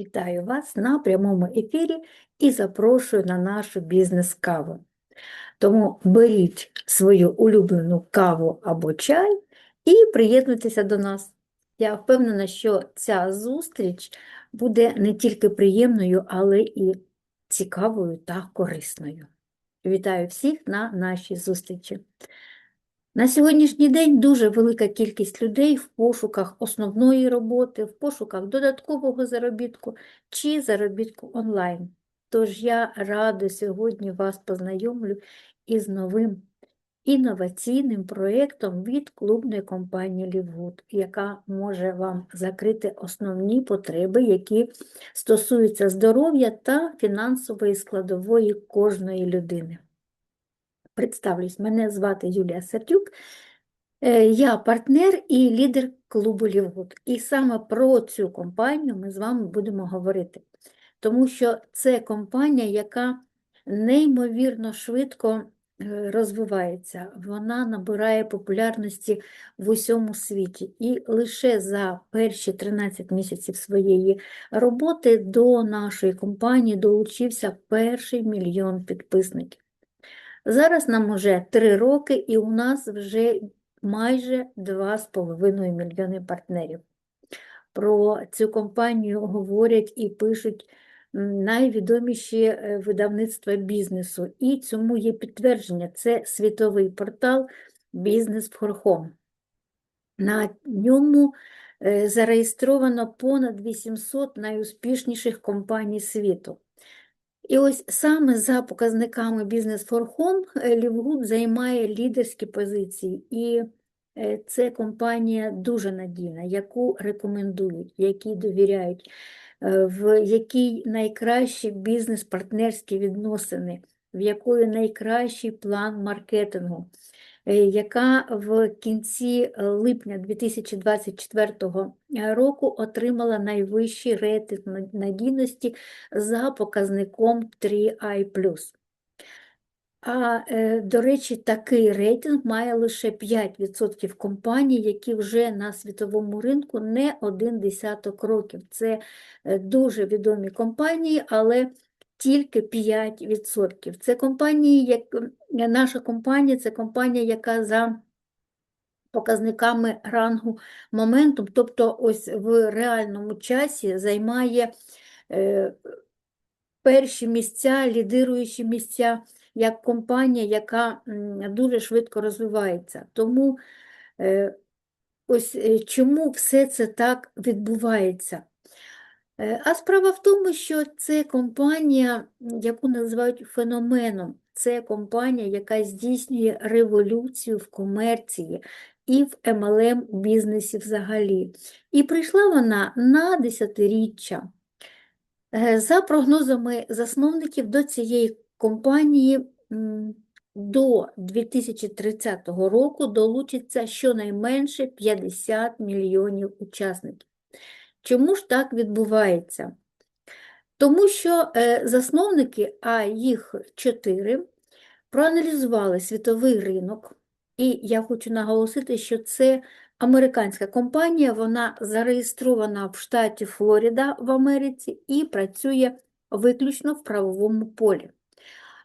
Вітаю вас на прямому ефірі і запрошую на нашу бізнес-каву. Тому беріть свою улюблену каву або чай і приєднуйтеся до нас. Я впевнена, що ця зустріч буде не тільки приємною, але і цікавою та корисною. Вітаю всіх на нашій зустрічі. На сьогоднішній день дуже велика кількість людей в пошуках основної роботи, в пошуках додаткового заробітку чи заробітку онлайн. Тож я рада сьогодні вас познайомлю із новим інноваційним проєктом від клубної компанії Лівгуд, яка може вам закрити основні потреби, які стосуються здоров'я та фінансової складової кожної людини. Представлюсь, мене звати Юлія Сердюк, е, я партнер і лідер клубу Лівгуд. І саме про цю компанію ми з вами будемо говорити, тому що це компанія, яка неймовірно швидко е, розвивається, вона набирає популярності в усьому світі. І лише за перші 13 місяців своєї роботи до нашої компанії долучився перший мільйон підписників. Зараз нам уже 3 роки, і у нас вже майже 2,5 мільйони партнерів. Про цю компанію говорять і пишуть найвідоміші е, видавництва бізнесу. І цьому є підтвердження: це світовий портал Бізнес Home. На ньому е, зареєстровано понад 800 найуспішніших компаній світу. І ось саме за показниками Business for Home Лівгуд займає лідерські позиції, і е, це компанія дуже надійна, яку рекомендують, якій довіряють, е, в якій найкращі бізнес-партнерські відносини, в якої найкращий план маркетингу. Е, яка в кінці е, липня 2024 е, року отримала найвищий рейтинг надійності за показником 3i. А, до речі, такий рейтинг має лише 5% компаній, які вже на світовому ринку не один десяток років. Це дуже відомі компанії, але тільки 5%. Це компанії, як наша компанія, це компанія, яка за показниками рангу моментум, тобто ось в реальному часі займає е, перші місця, лідируючі місця, як компанія, яка дуже швидко розвивається. Тому е, ось е, чому все це так відбувається? Е, а справа в тому, що це компанія, яку називають феноменом, це компанія, яка здійснює революцію в комерції і в MLM бізнесі взагалі. І прийшла вона на десятиріччя. Е, за прогнозами засновників до цієї компанії до 2030 року долучиться щонайменше 50 мільйонів учасників. Чому ж так відбувається? Тому що е, засновники, а їх чотири, проаналізували світовий ринок, і я хочу наголосити, що це американська компанія, вона зареєстрована в штаті Флорида в Америці і працює виключно в правовому полі.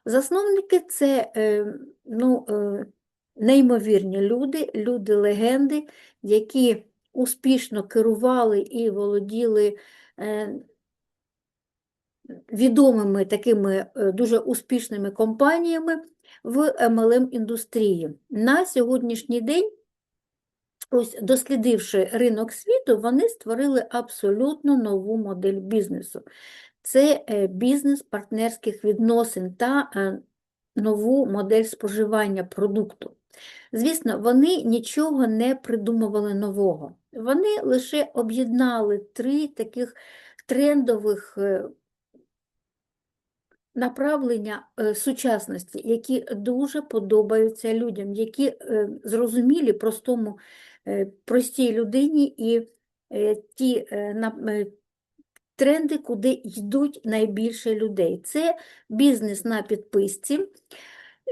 Засновники це е, ну, е, неймовірні люди, люди-легенди, які успішно керували і володіли е, відомими такими е, дуже успішними компаніями в mlm індустрії На сьогоднішній день, ось дослідивши ринок світу, вони створили абсолютно нову модель бізнесу. Це е, бізнес партнерських відносин та нову модель споживання продукту. Звісно, вони нічого не придумували нового. Вони лише об'єднали три таких трендових е, направлення е, сучасності, які дуже подобаються людям, які е, зрозумілі простому, простій людині і ті тренди, куди йдуть найбільше людей. Це бізнес на підписці.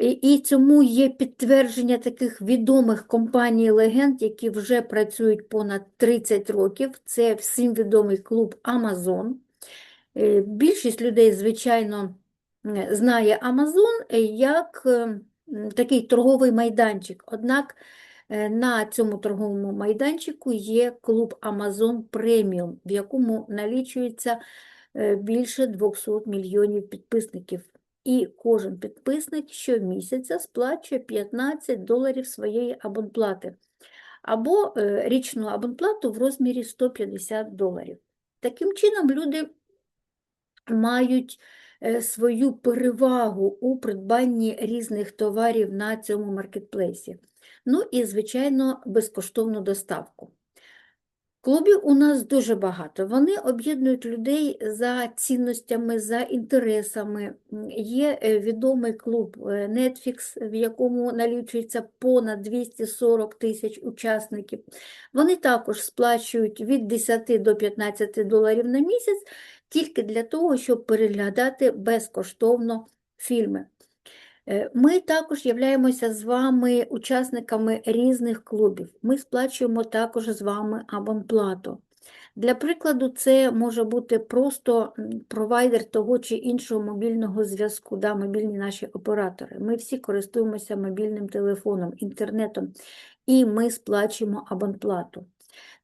І цьому є підтвердження таких відомих компаній легенд, які вже працюють понад 30 років. Це всім відомий клуб Amazon. Е, Більшість людей, звичайно, знає е, як е, такий торговий майданчик. Однак е, на цьому торговому майданчику є клуб Amazon Premium, в якому налічується більше 200 мільйонів підписників. І кожен підписник щомісяця сплачує 15 доларів своєї абонплати або е, річну абонплату в розмірі 150 доларів. Таким чином, люди мають е, свою перевагу у придбанні різних товарів на цьому маркетплейсі. Ну і, звичайно, безкоштовну доставку. Клубів у нас дуже багато. Вони об'єднують людей за цінностями, за інтересами. Є е, відомий клуб е, Netflix, в якому налічується понад 240 тисяч учасників. Вони також сплачують від 10 до 15 доларів на місяць тільки для того, щоб переглядати безкоштовно фільми. Е, Ми також являємося з вами учасниками різних клубів. Ми сплачуємо також з вами абонплату. Для прикладу, це може бути просто провайдер того чи іншого мобільного зв'язку, да, мобільні наші оператори. Ми всі користуємося мобільним телефоном, інтернетом, і ми сплачуємо абонплату.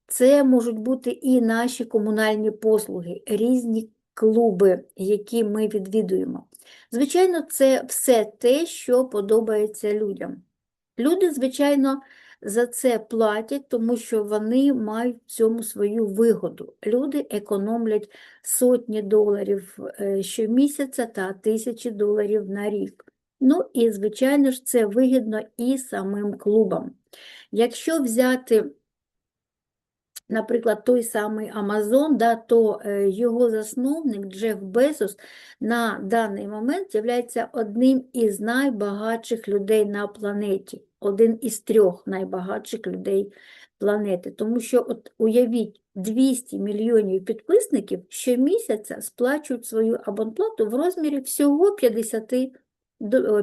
Це можуть бути і наші комунальні послуги, різні клуби, які ми відвідуємо. Звичайно, це все те, що подобається людям. Люди, звичайно, за це платять, тому що вони мають в цьому свою вигоду. Люди економлять сотні доларів е, щомісяця та тисячі доларів на рік. Ну і, звичайно ж, це вигідно і самим клубам. Якщо взяти наприклад, той самий Amazon, да, то е, його засновник Джеф Безос на даний момент є одним із найбагатших людей на планеті, один із трьох найбагатших людей планети. Тому що, от уявіть, 200 мільйонів підписників щомісяця сплачують свою абонплату в розмірі всього 50,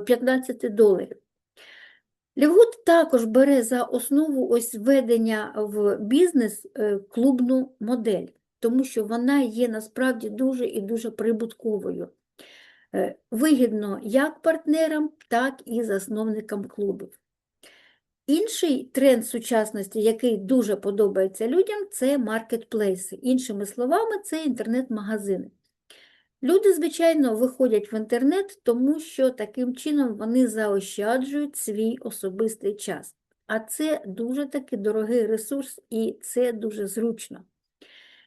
15 доларів. Лівгуд також бере за основу ось введення в бізнес е, клубну модель, тому що вона є насправді дуже і дуже прибутковою. Е, Вигідно як партнерам, так і засновникам клубів. Інший тренд сучасності, який дуже подобається людям, це маркетплейси. Іншими словами, це інтернет-магазини. Люди, звичайно, виходять в інтернет, тому що таким чином вони заощаджують свій особистий час. А це дуже таки дорогий ресурс і це дуже зручно.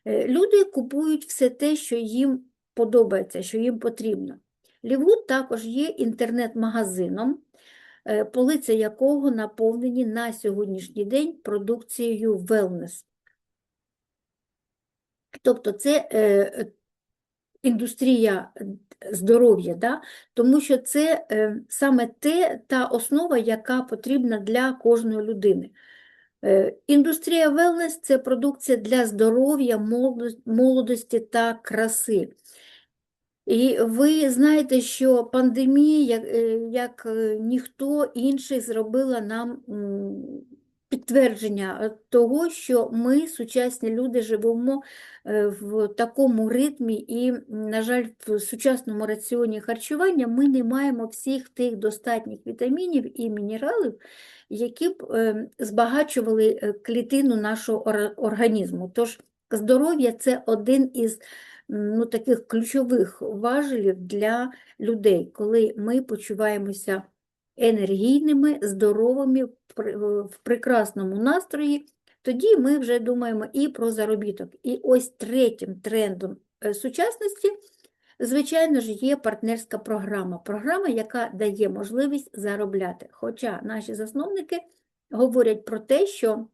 Е, Люди купують все те, що їм подобається, що їм потрібно. Лівгуд також є інтернет-магазином, е, полиці якого наповнені на сьогоднішній день продукцією wellness. Тобто це е, індустрія е, здоров'я, да? тому що це е, саме те, та основа, яка потрібна для кожної людини. Е, Індустрія wellness – це продукція для здоров'я, молодості та краси. І ви знаєте, що пандемія, як, як ніхто інший, зробила нам підтвердження е, того, що ми, сучасні люди, живемо е, в такому ритмі, і, на жаль, в сучасному раціоні харчування ми не маємо всіх тих достатніх вітамінів і мінералів, які б е, збагачували клітину нашого організму. Тож здоров'я – це один із ну, таких ключових важелів для людей, коли ми почуваємося енергійними, здоровими, в в прекрасному настрої, тоді ми вже думаємо і про заробіток. І ось третім трендом е, сучасності, звичайно ж, є партнерська програма. Програма, яка дає можливість заробляти. Хоча наші засновники говорять про те, що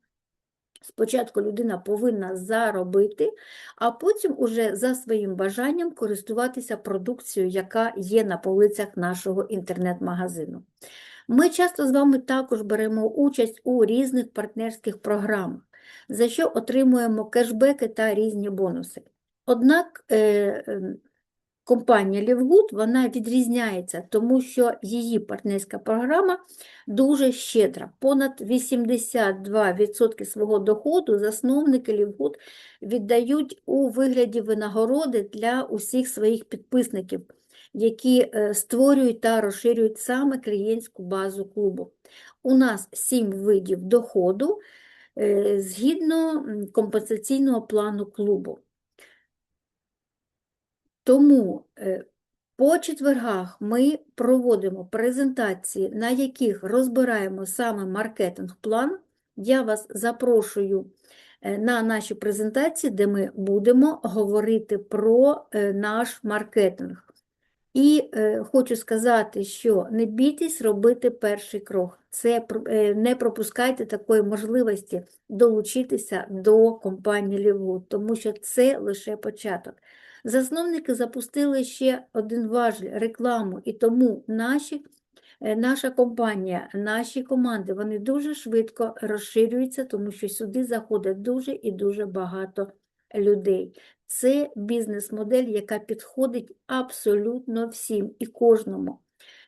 Спочатку людина повинна заробити, а потім уже за своїм бажанням користуватися продукцією, яка є на полицях нашого інтернет-магазину. Ми часто з вами також беремо участь у різних партнерських програмах, за що отримуємо кешбеки та різні бонуси. Однак е, е, компанія Лівгуд вона відрізняється, тому що її партнерська програма дуже щедра. Понад 82% свого доходу засновники Лівгуд віддають у вигляді винагороди для усіх своїх підписників, які е, створюють та розширюють саме клієнтську базу клубу. У нас 7 видів доходу е, згідно компенсаційного плану клубу. Тому е, по четвергах ми проводимо презентації, на яких розбираємо саме маркетинг-план. Я вас запрошую е, на наші презентації, де ми будемо говорити про е, наш маркетинг. І хочу сказати, що не бійтесь робити перший крок. Це не пропускайте такої можливості долучитися до компанії Лівгуд, тому що це лише початок. Засновники запустили ще один важіль рекламу, і тому наші, е, наша компанія, наші команди, вони дуже швидко розширюються, тому що сюди заходить дуже і дуже багато людей. Це бізнес-модель, яка підходить абсолютно всім і кожному.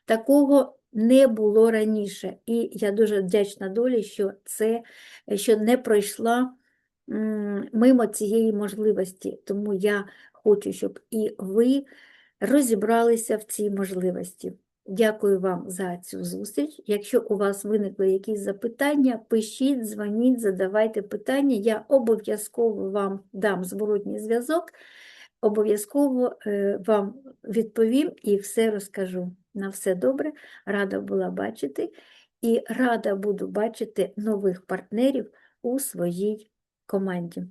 Такого не було раніше. І я дуже вдячна долі, що це що не пройшла мимо цієї можливості. Тому я хочу, щоб і ви розібралися в цій можливості. Дякую вам за цю зустріч. Якщо у вас виникли якісь запитання, пишіть, дзвоніть, задавайте питання. Я обов'язково вам дам зворотній зв'язок, обов'язково е, вам відповім і все розкажу. На все добре, рада була бачити і рада буду бачити нових партнерів у своїй команді.